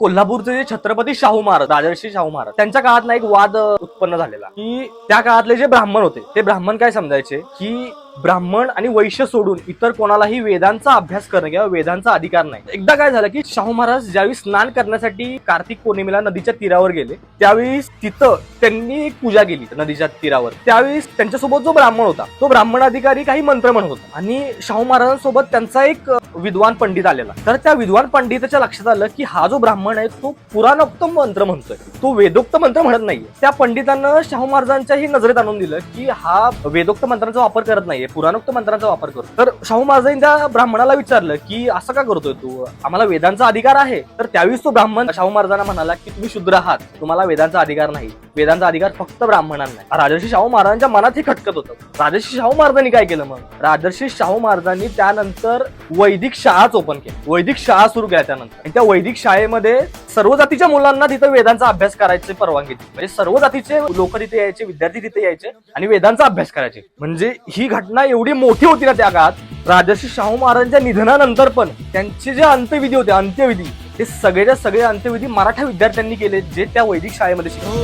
कोल्हापूरचे जे छत्रपती शाहू महाराज राजर्षी शाहू महाराज त्यांच्या काळातला एक वाद उत्पन्न झालेला. की त्या काळातले जे ब्राह्मण होते ते ब्राह्मण काय समजायचे? की ब्राह्मण आणि वैश्य सोडून इतर कोणालाही वेदांचा अभ्यास करणं किंवा वेदांचा अधिकार नाही. एकदा काय झालं की शाहू महाराज ज्यावेळी स्नान करण्यासाठी कार्तिक पौर्णिमेला नदीच्या तीरावर गेले त्यावेळी तिथं त्यांनी एक पूजा केली नदीच्या तीरावर. त्यावेळी त्यांच्यासोबत जो ब्राह्मण होता तो ब्राह्मण अधिकारी काही मंत्र म्हणत होता. आणि शाहू महाराजांसोबत त्यांचा एक विद्वान पंडित आलेला. तर त्या विद्वान पंडिताच्या लक्षात आलं की हा जो ब्राह्मण आहे तो पुराणोक्त मंत्र म्हणतोय. तो वेदोक्त मंत्र म्हणत नाहीये. त्या पंडितांना शाहू महाराजांच्या ही नजरेत आणून दिलं की हा वेदोक्त मंत्रांचा वापर करत नाहीये पुराणोक्त मंत्रांचा वापर करतो. तर शाहू महाराजांनी त्या ब्राह्मणाला विचारलं की असं का करतोय तू? आम्हाला वेदांचा अधिकार आहे. तर त्यावेळीच तो ब्राह्मण शाहू महाराजांना म्हणाला की तुम्ही शुद्र आहात. तुम्हाला वेदांचा अधिकार नाही. वेदांचा अधिकार फक्त ब्राह्मणांना आहे. राजर्षी शाहू महाराजांच्या मनात हे खटकत होतं. राजर्षी शाहू महाराजांनी काय केलं मग? राजर्षी शाहू महाराजांनी त्यानंतर वैदिक शाळाच ओपन केली. वैदिक शाळा सुरू केल्या त्यानंतर. आणि त्या वैदिक शाळेमध्ये सर्व जातीच्या मुलांना तिथं वेदांचा अभ्यास करायची परवानगी दिली. म्हणजे सर्व जातीचे लोक तिथे यायचे विद्यार्थी तिथे यायचे आणि वेदांचा अभ्यास करायचे. म्हणजे ही घटना एवढी मोठी होती ना त्या काळात राजर्षी शाहू महाराजांच्या निधनानंतर पण त्यांचे जे अंत्यविधी होते अंत्यविधी ते सगळेच्या सगळे अंत्यविधी मराठा विद्यार्थ्यांनी केले जे त्या वैदिक शाळेमध्ये शिकले.